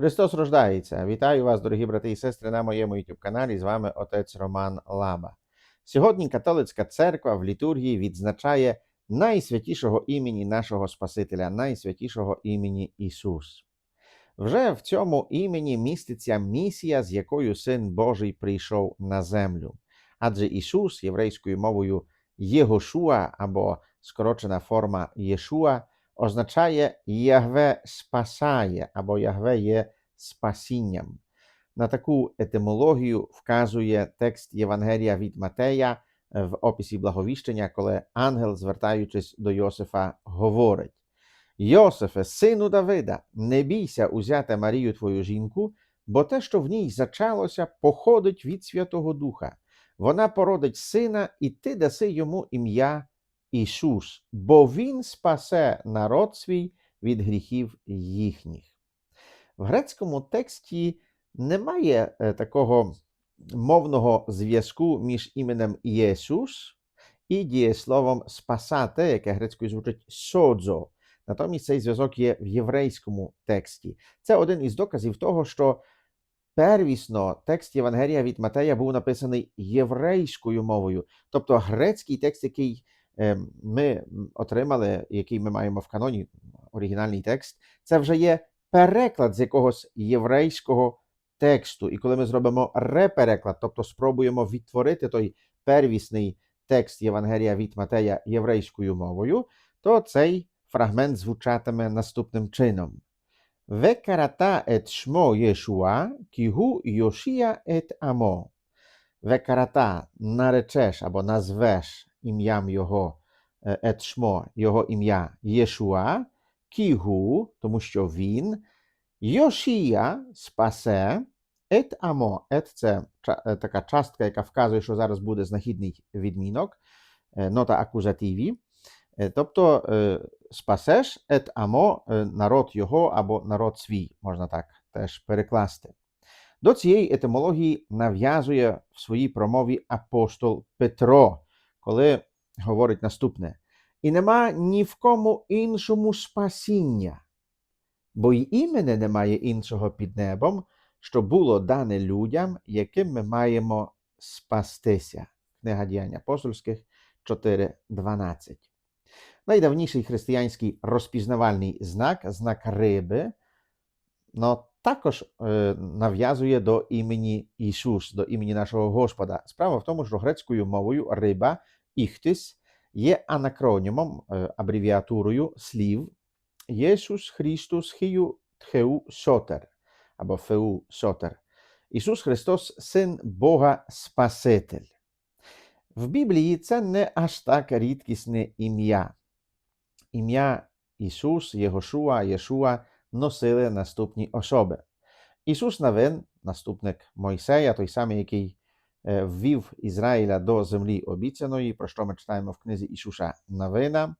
Христос рождається. Вітаю вас, дорогі брати і сестри, на моєму youtube каналі. З вами отець Роман Лаба. Сьогодні католицька церква в літургії відзначає найсвятішого імені нашого Спасителя, найсвятішого імені Ісус. Вже в цьому імені міститься місія, з якою Син Божий прийшов на землю. Адже Ісус єврейською мовою Єгошуа або скорочена форма Єшуа означає Ягве спасає або Ягве є спасінням. На таку етимологію вказує текст Євангелія від Матея в описі благовіщення, коли ангел, звертаючись до Йосифа, говорить: Йосифе, сину Давида, не бійся узяти Марію твою жінку, бо те, що в ній зачалося, походить від Святого Духа. Вона породить сина, і ти даси йому ім'я Ісус, бо Він спасе народ свій від гріхів їхніх. В грецькому тексті немає е, такого мовного зв'язку між іменем Єсус і дієсловом спасати, яке грецькою звучить содзо. Натомість цей зв'язок є в єврейському тексті. Це один із доказів того, що первісно текст Євангелія від Матея був написаний єврейською мовою, тобто грецький текст, який ми отримали, який ми маємо в каноні, оригінальний текст, це вже є переклад з якогось єврейського тексту. І коли ми зробимо репереклад, тобто спробуємо відтворити той первісний текст Євангелія від Матея єврейською мовою, то цей фрагмент звучатиме наступним чином. Векарата ет шмо Єшуа, кігу Йошія ет Амо. Векарата наречеш або назвеш ім'ям його е, ет шмо, його ім'я Єшуа, кігу, тому що він, Йошія спасе, ет Амо. Ет це е, така частка, яка вказує, що зараз буде знахідний відмінок, е, нота акузативі. Тобто спасеш ет амо народ його або народ свій, можна так теж перекласти. До цієї етимології нав'язує в своїй промові апостол Петро, коли говорить наступне: І нема ні в кому іншому спасіння, бо й імені немає іншого під небом, що було дане людям, яким ми маємо спастися. Книга діянь апостольських 4.12. Найдавніший християнський розпізнавальний знак, знак риби, но також е, нав'язує до імені Ісус, до імені нашого Господа. Справа в тому, що грецькою мовою риба, іхтис, є анакронімом, е, абревіатурою слів Єсус Христос Хію Тхеу Сотер або Феу Сотер. Ісус Христос, Син Бога Спаситель. В Біблії це не аж так рідкісне ім'я. Ім'я Ісус, Єгошуа, Єшуа носили наступні особи. Ісус Навин, наступник Мойсея, той самий, який е, ввів Ізраїля до землі обіцяної, про що ми читаємо в книзі Ісуса Навина.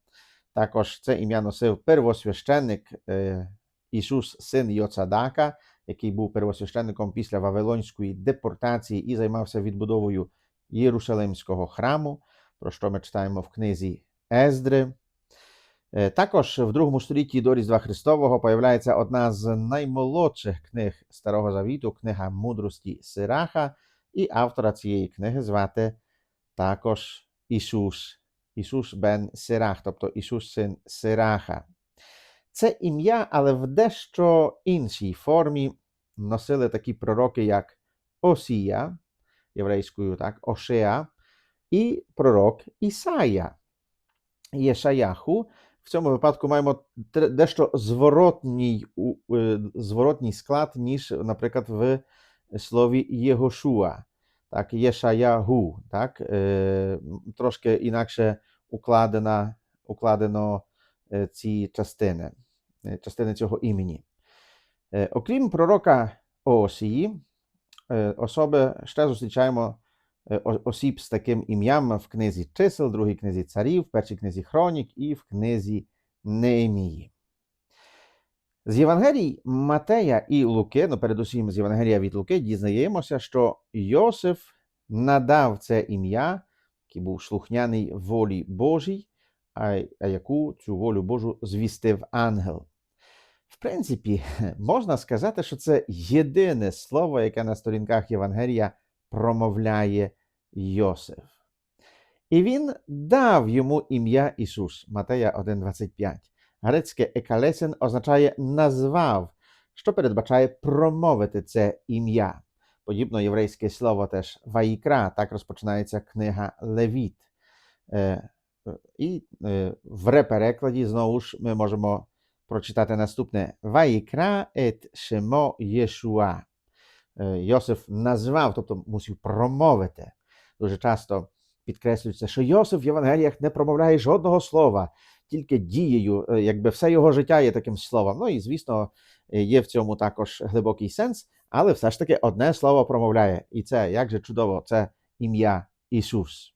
Також це ім'я носив первосвященник е, Ісус, син Йоцадака, який був первосвященником після Вавилонської депортації і займався відбудовою Єрусалимського храму, про що ми читаємо в книзі Ездри. Е, Також в другому столітті до Різдва Христового появляється одна з наймолодших книг Старого Завіту, книга мудрості Сираха, і автора цієї книги звати також Ісус, Ісус бен Сирах, тобто Ісус син Сираха. Це ім'я, але в дещо іншій формі носили такі пророки, як Осія, єврейською так, Ошеа, і пророк Ісая. Єшаяху. В цьому випадку маємо дещо зворотній, е, зворотній склад, ніж, наприклад, в слові Єгошуа. Так, Єшаягу, так, е, трошки інакше укладена, укладено е, ці частини, частини цього імені. Окрім пророка Осії, е, особи ще зустрічаємо осіб з таким ім'ям в книзі чисел, другій книзі царів, в першій книзі Хронік і в книзі Неемії. З Євангелій Матея і Луки, ну передусім з Євангелія від Луки, дізнаємося, що Йосиф надав це ім'я, який був слухняний волі Божій, а яку цю волю Божу звістив ангел. В принципі, можна сказати, що це єдине слово, яке на сторінках Євангелія промовляє Йосиф. І він дав йому ім'я Ісус, Матея 1,25. Грецьке екалесен означає назвав, що передбачає промовити це ім'я. Подібно єврейське слово теж ваїкра, так розпочинається книга Левіт. Е, І е, в реперекладі знову ж ми можемо прочитати наступне Ваїкра ет шемо Єшуа. Е, Йосиф назвав, тобто мусив промовити. Дуже часто підкреслюється, що Йосиф в Євангеліях не промовляє жодного слова, тільки дією, е, якби все його життя є таким словом. Ну і звісно, е, є в цьому також глибокий сенс, але все ж таки одне слово промовляє. І це як же чудово, це ім'я Ісус.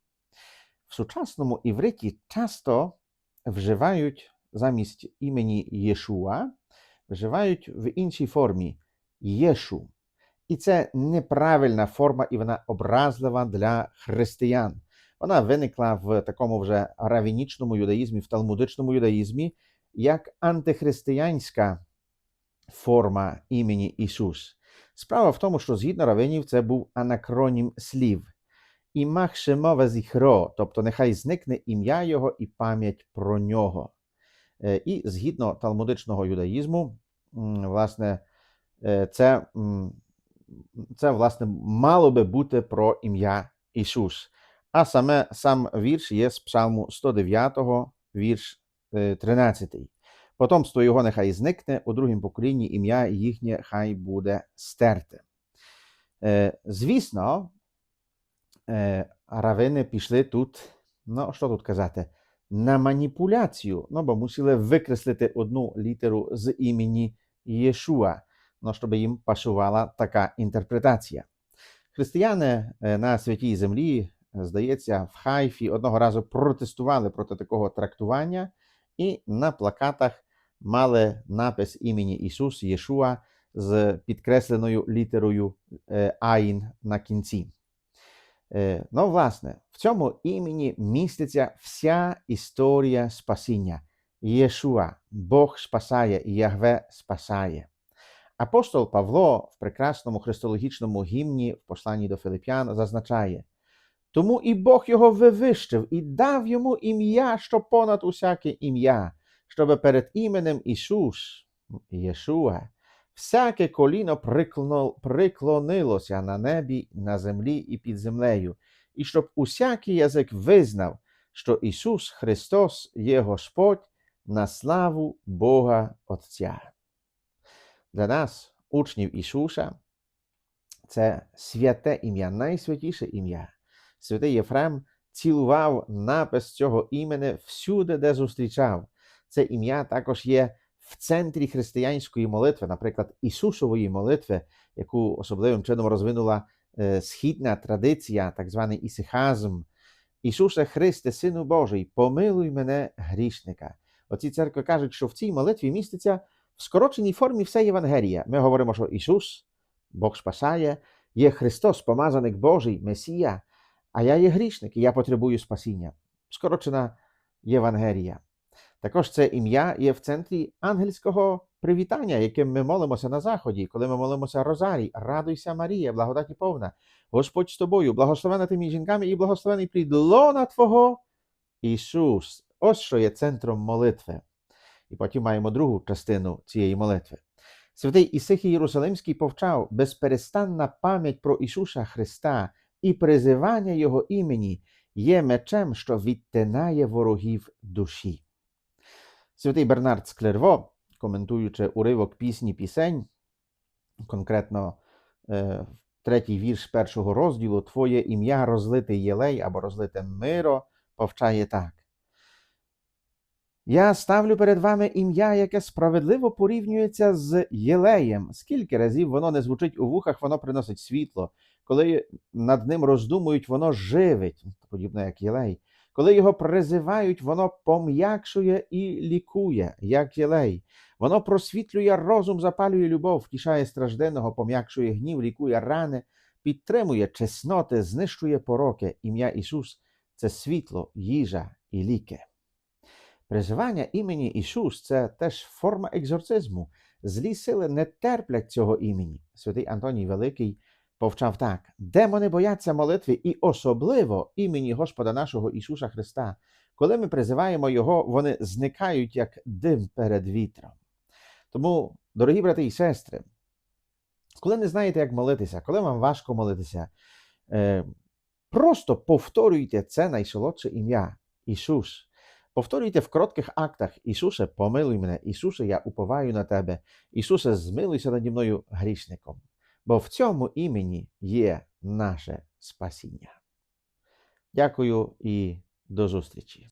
В сучасному івриті часто вживають замість імені Єшуа, вживають в іншій формі Єшу. І це неправильна форма, і вона образлива для християн. Вона виникла в такому вже равінічному юдаїзмі, в талмудичному юдаїзмі, як антихристиянська форма імені Ісус. Справа в тому, що згідно равинів це був анакронім слів. Імах шемове зіхро, тобто нехай зникне ім'я Його і пам'ять про нього. Е, І згідно талмудичного юдаїзму, власне, е, це, це власне мало би бути про ім'я Ісус. А саме сам вірш є з Псалму 109, вірш е, 13. Потомство його нехай зникне, у другім поколінні ім'я їхнє хай буде стерте. Е, Звісно, е, равини пішли тут, ну що тут казати, на маніпуляцію, ну бо мусили викреслити одну літеру з імені Єшуа, ну, щоб їм пасувала така інтерпретація. Християни е, на святій землі, е, здається, в Хайфі одного разу протестували проти такого трактування, і на плакатах мали напис імені Ісус Єшуа з підкресленою літерою е, Айн на кінці. Ну, власне, в цьому імені міститься вся історія спасіння. Єшуа, Бог спасає, Ягве спасає. Апостол Павло в прекрасному христологічному гімні в посланні до Филип'ян зазначає: тому і Бог його вивищив і дав йому ім'я, що понад усяке ім'я, щоб перед іменем Ісус, Єшуа, всяке коліно приклонилося на небі, на землі і під землею, і щоб усякий язик визнав, що Ісус Христос є Господь на славу Бога Отця. Для нас, учнів Ісуса, це святе ім'я, найсвятіше ім'я. Святий Єфрем цілував напис цього імені всюди, де зустрічав. Це ім'я також є в центрі християнської молитви, наприклад, Ісусової молитви, яку особливим чином розвинула е, східна традиція, так званий ісихазм. Ісусе Христе, Сину Божий, помилуй мене грішника. Оці церкви кажуть, що в цій молитві міститься в скороченій формі все Євангелія. Ми говоримо, що Ісус, Бог спасає, є Христос, помазаник Божий, Месія, а я є грішник, і я потребую спасіння. Скорочена Євангелія. Також це ім'я є в центрі ангельського привітання, яким ми молимося на заході, коли ми молимося Розарій, радуйся, Марія, благодаті повна, Господь з тобою, благословена ти між жінками і благословений плід лона Твого Ісус. Ось що є центром молитви. І потім маємо другу частину цієї молитви. Святий Ісихій Єрусалимський повчав безперестанна пам'ять про Ісуса Христа і призивання Його імені є мечем, що відтинає ворогів душі. Святий Бернард Склерво, коментуючи уривок пісні пісень, конкретно е, третій вірш першого розділу Твоє ім'я розлите єлей або розлите миро, повчає так. Я ставлю перед вами ім'я, яке справедливо порівнюється з єлеєм. Скільки разів воно не звучить у вухах, воно приносить світло. Коли над ним роздумують, воно живить, подібно як єлей. Коли його призивають, воно пом'якшує і лікує, як єлей. Воно просвітлює розум, запалює любов, втішає стражденного, пом'якшує гнів, лікує рани, підтримує чесноти, знищує пороки. Ім'я Ісус це світло, їжа і ліки. Призивання імені Ісус це теж форма екзорцизму. Злі сили не терплять цього імені. Святий Антоній Великий повчав так: демони бояться молитви і особливо імені Господа нашого Ісуса Христа. Коли ми призиваємо Його, вони зникають як дим перед вітром. Тому, дорогі брати і сестри, коли не знаєте, як молитися, коли вам важко молитися, е, просто повторюйте це найсолодше ім'я Ісус. Повторюйте в коротких актах: Ісусе, помилуй мене, Ісусе, я уповаю на Тебе, Ісусе, змилуйся наді мною грішником. Бо в цьому імені є наше спасіння. Дякую і до зустрічі.